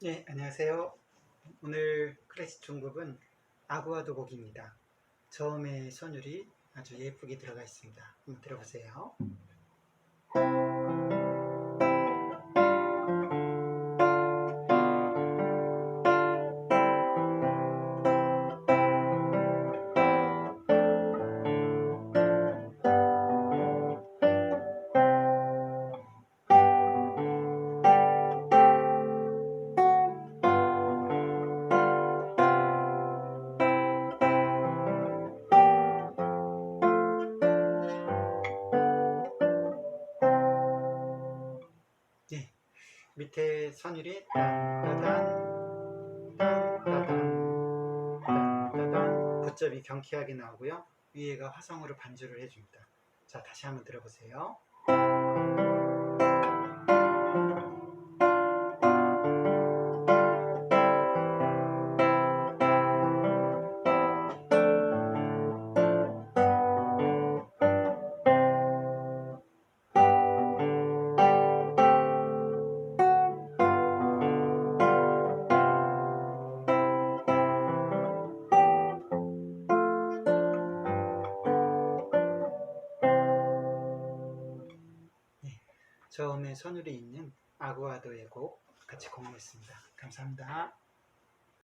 네, 안녕하세요. 오늘 클래식 중급은 아구아 도 곡입니다. 저음의 선율이 아주 예쁘게 들어가 있습니다. 한번 들어보세요. 밑에 선율이 딴따단 딴따단 딴따단 붙잡이 경쾌하게 나오고요. 위에가 화성으로 반주를 해줍니다. 자, 다시 한번 들어보세요. 저음의 선율이 있는 아구아도의 곡 같이 공유했습니다. 감사합니다.